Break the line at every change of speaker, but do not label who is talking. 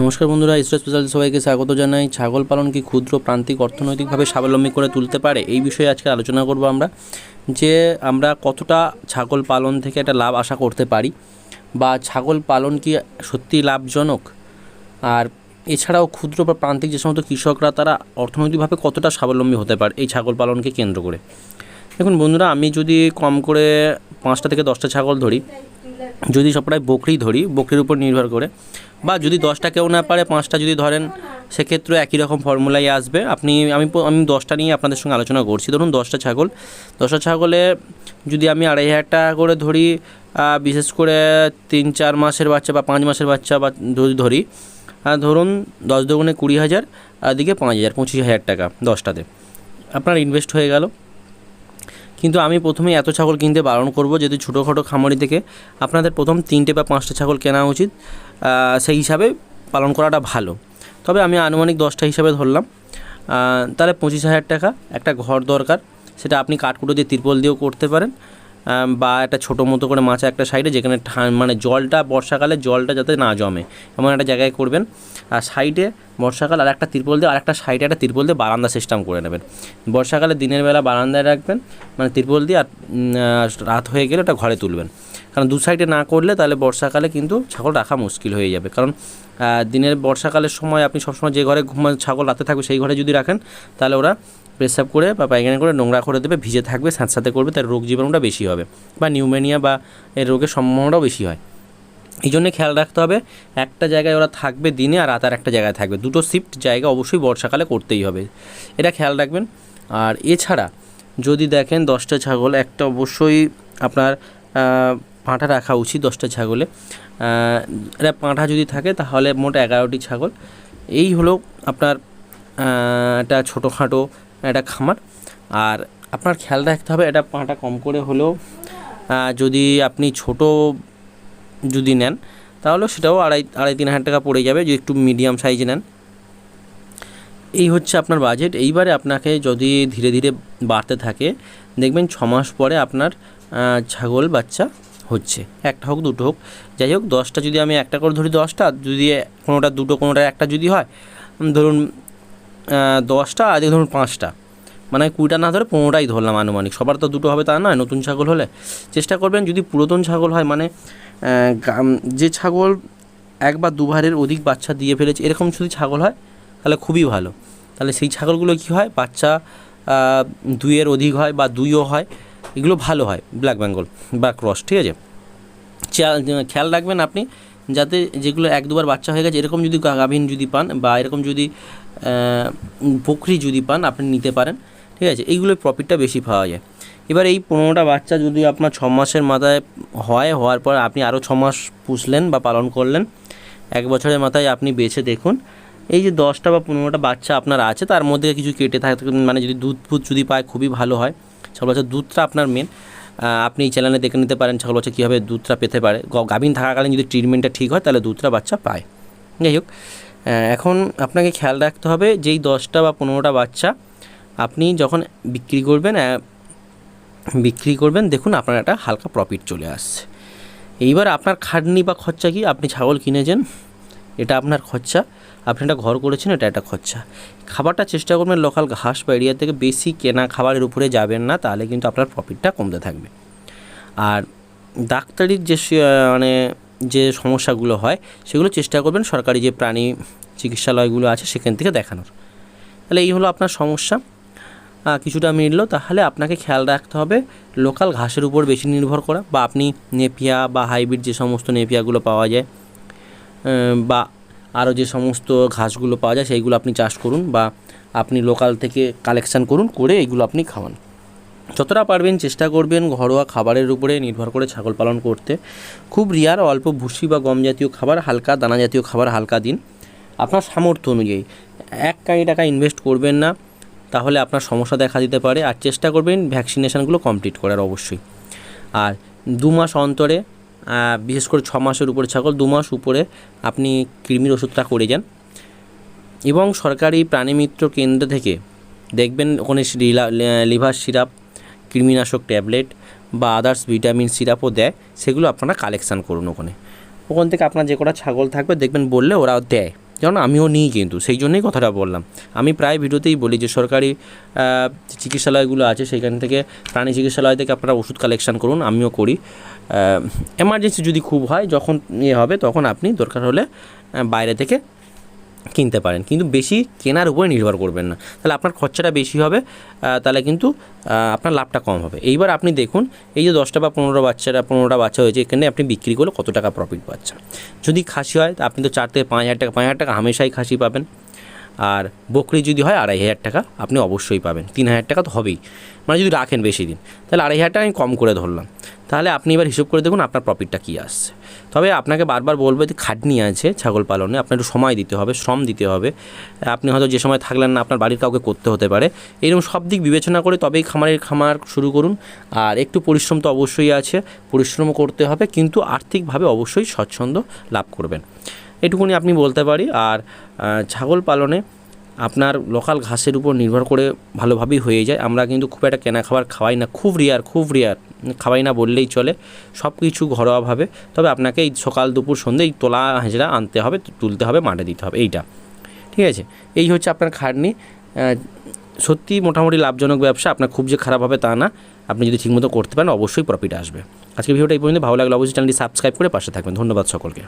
নমস্কার বন্ধুরা ইসরো স্পেশাল সবাইকে স্বাগত জানাই। ছাগল পালন কি ক্ষুদ্র, প্রান্তিক, অর্থনৈতিকভাবে স্বাবলম্বী করে তুলতে পারে? এই বিষয়ে আজকে আলোচনা করব আমরা, যে আমরা কতটা ছাগল পালন থেকে একটা লাভ আশা করতে পারি, বা ছাগল পালন কি সত্যি লাভজনক? আর এছাড়াও ক্ষুদ্র বা প্রান্তিক যে সমস্ত কৃষকরা, তারা অর্থনৈতিকভাবে কতটা স্বাবলম্বী হতে পারে এই ছাগল পালনকে কেন্দ্র করে? দেখুন বন্ধুরা, আমি যদি কম করে পাঁচটা থেকে দশটা ছাগল ধরি যদি সব প্রায় বকরি ধরি, বকরির উপর নির্ভর করে। বা যদি দশটা কেউ না পারে, পাঁচটা যদি ধরেন সেক্ষেত্রে একই রকম ফর্মুলাই আসবে। আপনি, আমি আমি দশটা নিয়ে আপনাদের সঙ্গে আলোচনা করছি। ধরুন দশটা ছাগল। দশটা ছাগলে যদি আমি আড়াই হাজার টাকা করে ধরি বিশেষ করে তিন, চার মাসের বাচ্চা বা পাঁচ মাসের বাচ্চা বা যদি ধরি ধরুন দশ দুগুণে কুড়ি হাজার, আর দিকে পাঁচ হাজার, পঁচিশ হাজার টাকা দশটাতে। আপনার ইনভেস্ট হয়ে গেল। কিন্তু আমি প্রথমে এত ছাগল কিনতে বারণ করব, যদি ছোটোখাটো খামারি থেকে আপনাদের প্রথম তিনটে বা পাঁচটা ছাগল কেনা উচিত সেই হিসাবে পালন করাটা ভালো। তবে আমি আনুমানিক দশটা হিসাবে ধরলাম। তাহলে পঁচিশ হাজার টাকা একটা ঘর দরকার, সেটা আপনি কাঠকুটো দিয়ে তিরপল দিয়েও করতে পারেন। বা একটা ছোটো মতো করে মাচা একটা সাইডে যেখানে মানে জলটা বর্ষাকালে জলটা যাতে না জমে, এমন একটা জায়গায় করবেন। আর সাইডে বর্ষাকাল আর একটা তিরপল দিয়ে, আর একটা সাইডে একটা তিরপল দিয়ে বারান্দা সিস্টেম করে নেবেন। বর্ষাকালে দিনের বেলা বারান্দায় রাখবেন মানে তিরপল দিয়ে আর রাত হয়ে গেলে ওটা ঘরে তুলবেন। কারণ দু সাইডে না করলে তাহলে বর্ষাকালে কিন্তু ছাগল রাখা মুশকিল হয়ে যাবে। কারণ দিনের বর্ষাকালের সময় আপনি সবসময় যে ঘরে ঘুমান ছাগল রাতে থাকবে সেই ঘরে যদি রাখেন, তাহলে ওরা পেশাব করে বা পায়খানা করে নোংরা করে দেবে, ভিজে থাকবে, স্যাঁতস্যাঁতে করবে, তার রোগ জীবাণুটা বেশি হবে বা নিউমোনিয়া বা এর রোগের সম্ভাবনাটাও বেশি হয়। এই জন্য খেয়াল রাখতে হবে, একটা জায়গায় ওরা থাকবে দিনে আর রাত আর একটা জায়গায় থাকবে। দুটো শিফট জায়গা অবশ্যই বর্ষাকালে করতেই হবে, এটা খেয়াল রাখবেন। আর এছাড়া যদি দেখেন দশটা ছাগল, একটা অবশ্যই আপনার পাঁঠা রাখা উচিত দশটা ছাগলে। এটা পাঁঠা যদি থাকে তাহলে মোট এগারোটি ছাগল। এই হলো আপনার একটা ছোটোখাটো একটা খামার। আর আপনার খেয়াল রাখতে হবে, এটা পাঁটা কম করে হলেও যদি আপনি ছোট যদি নেন, তাহলে সেটাও আড়াই আড়াই তিন হাজার টাকা পড়ে যাবে, যদি একটু মিডিয়াম সাইজে নেন। এই হচ্ছে আপনার বাজেট এইবারে আপনাকে যদি ধীরে ধীরে বাড়তে থাকে, দেখবেন ছ মাস পরে আপনার ছাগল বাচ্চা হচ্ছে। একটা হোক, দুটো হোক। যাই হোক, দশটা যদি আমি একটা করে ধরি দশটা, যদি কোনোটা দুটো, কোনোটা একটা যদি হয় ধরুন দশটা এদিকে ধরুন পাঁচটা। মানে কুড়িটা না ধরে পনেরোটাই ধরলাম আনুমানিক। সবার তো দুটো হবে তা নয়, নতুন ছাগল হলে। চেষ্টা করবেন যদি পুরাতন ছাগল হয় মানে যে ছাগল এক বা দুবারের অধিক বাচ্চা দিয়ে ফেলেছে, এরকম যদি ছাগল হয়, তাহলে খুবই ভালো। তাহলে সেই ছাগলগুলো কী হয়? বাচ্চা দুইয়ের অধিক হয় বা দুইও হয়, এগুলো ভালো হয়, ব্ল্যাক বেঙ্গল বা ক্রস, ঠিক আছে? খেয়াল রাখবেন আপনি যাতে যেগুলো এক দুবার বাচ্চা হয়ে গেছে, এরকম যদি গাভীন যদি পান বা এরকম যদি বকরি যদি পান, আপনি নিতে পারেন। ঠিক আছে? এইগুলোর প্রফিটটা বেশি পাওয়া যায়। এবার এই পনেরোটা বাচ্চা যদি আপনার ছ মাসের মাথায় হয়, হওয়ার পর আপনি আরও ছ মাস পুষলেন বা পালন করলেন, এক বছরের মাথায় আপনি বেছে দেখুন। এই যে দশটা বা পনেরোটা বাচ্চা আপনার আছে, তার মধ্যে কিছু কেটে থাকে মানে যদি দুধ ফুধ যদি পায়, খুবই ভালো হয়। ছাগল বাচ্চার দুধটা আপনার মেন আপনি এই চ্যানেলে দেখে নিতে পারেন ছাগল বাচ্চা কীভাবে দুধটা পেতে পারে। গাভীন থাকাকালীন যদি ট্রিটমেন্টটা ঠিক হয়, তাহলে দুধটা বাচ্চা পায়। যাই হোক এখন আপনাকে খেয়াল রাখতে হবে যেই দশটা বা পনেরোটা বাচ্চা আপনি যখন বিক্রি করবেন বিক্রি করবেন, দেখুন আপনার একটা হালকা প্রফিট চলে আসছে। এইবার আপনার খাটনি বা খরচা কি? আপনি ছাগল কিনেছেন, এটা আপনার খরচা। আপনি একটা ঘর করেছেন, এটা একটা খরচা। খাবারটা চেষ্টা করবেন লোকাল ঘাস বা এরিয়া থেকে বেশি কেনা খাবারের উপরে যাবেন না, তাহলে কিন্তু আপনার প্রফিটটা কমতে থাকবে। আর ডাক্তারির যে মানে যে সমস্যাগুলো হয়, সেগুলো চেষ্টা করবেন সরকারি যে প্রাণী চিকিৎসালয়গুলো আছে, সেখান থেকে দেখানোর। তাহলে এই হলো আপনার সমস্যা। কিছুটা মিললো, তাহলে আপনাকে খেয়াল রাখতে হবে লোকাল ঘাসের উপর বেশি নির্ভর করা বা আপনি নেপিয়া বা হাইব্রিড যে সমস্ত নেপিয়াগুলো পাওয়া যায় বা আরও যে সমস্ত ঘাসগুলো পাওয়া যায় সেইগুলো আপনি চাষ করুন বা আপনি লোকাল থেকে কালেকশান করুন, করে এইগুলো আপনি খাওয়ান। যতটা পারবেন চেষ্টা করবেন ঘরোয়া খাবারের উপরে নির্ভর করে ছাগল পালন করতে। খুব রিয়ার অল্প ভুসি বা গম জাতীয় খাবার, হালকা দানা জাতীয় খাবার হালকা দিন। আপনার সামর্থ্য অনুযায়ী। এক কানি টাকা ইনভেস্ট করবেন না, তাহলে আপনার সমস্যা দেখা দিতে পারে। আর চেষ্টা করবেন ভ্যাকসিনেশানগুলো কমপ্লিট করার অবশ্যই। আর দু মাস অন্তরে বিশেষ করে ছ মাসের উপরে ছাগল, দু মাস উপরে আপনি কৃমির ওষুধটা করে যান। এবং সরকারি প্রাণীমিত্র কেন্দ্র থেকে দেখবেন ওখানে লিভার সিরাপ, কৃমিনাশক ট্যাবলেট বা আদার্স ভিটামিন সিরাপও দেয়, সেগুলো আপনারা কালেকশান করুন ওখানে। ওখান থেকে আপনার যে কটা ছাগল থাকবে দেখবেন বললে ওরা দেয়। যেমন আমিও নিই কিন্তু, সেই জন্যই কথাটা বললাম। আমি প্রায় ভিডিওতেই বলি যে সরকারি চিকিৎসালয়গুলো আছে, সেখান থেকে প্রাণী চিকিৎসালয় থেকে আপনারা ওষুধ কালেকশান করুন, আমিও করি। এমার্জেন্সি যদি খুব হয়, যখন ইয়ে হবে, তখন আপনি দরকার হলে বাইরে থেকে কিনতে পারেন। কিন্তু বেশি কেনার উপরে নির্ভর করবেন না। তাহলে আপনার খরচাটা বেশি হবে তাহলে কিন্তু আপনার লাভটা কম হবে। এইবার আপনি দেখুন, এই যে দশটা বা পনেরো বাচ্চারা, পনেরোটা বাচ্চা হয়েছে, এখানে আপনি বিক্রি করলে কত টাকা প্রফিট পাচ্ছেন? যদি খাসি হয় আপনি তো চার থেকে পাঁচ হাজার টাকা, পাঁচ হাজার টাকা হামেশাই খাসি পাবেন। আর বকরি যদি হয় আড়াই হাজার টাকা আপনি অবশ্যই পাবেন। তিন হাজার টাকা তো হবেই। মানে যদি রাখেন বেশি দিন, তাহলে আড়াই হাজার টাকা আমি কম করে ধরলাম। তাহলে আপনি এবার হিসেব করে দেখুন আপনার প্রফিটটা কী আসছে। তবে আপনাকে বারবার বলবে যে খাটনি আছে ছাগল পালনে, আপনার একটু সময় দিতে হবে, শ্রম দিতে হবে। আপনি হয়তো যে সময় থাকলেন না, আপনার বাড়ির কাউকে করতে হতে পারে। এরকম সব দিক বিবেচনা করে তবেই খামারের খামার শুরু করুন। আর একটু পরিশ্রম তো অবশ্যই আছে, পরিশ্রমও করতে হবে, কিন্তু আর্থিকভাবে অবশ্যই স্বচ্ছন্দ লাভ করবেন। এটুকুনি আপনি বলতে পারি। আর ছাগল পালনে আপনার লোকাল ঘাসের উপর নির্ভর করে ভালোভাবেই হয়ে যায়। আমরা কিন্তু খুব একটা কেনা খাবার খাওয়াই না, খুব রেয়ার খুব রেয়ার খাওয়াই না বললেই চলে। সব কিছু ঘরোয়াভাবে, তবে আপনাকে এই সকাল দুপুর সন্ধ্যে এই তোলা হাঁজরা আনতে হবে, তুলতে হবে, মাঠে দিতে হবে, এইটা। ঠিক আছে? এই হচ্ছে আপনার খাটনি। সত্যি মোটামুটি লাভজনক ব্যবসা, আপনার খুব যে খারাপ হবে তা না। আপনি যদি ঠিকমতো করতে পারেন, অবশ্যই প্রফিট আসবে। আজকে ভিডিওটা এই পর্যন্ত ভালো লাগলে অবশ্যই চ্যানেলটি সাবস্ক্রাইব করে পাশে থাকবেন। ধন্যবাদ সকলকে।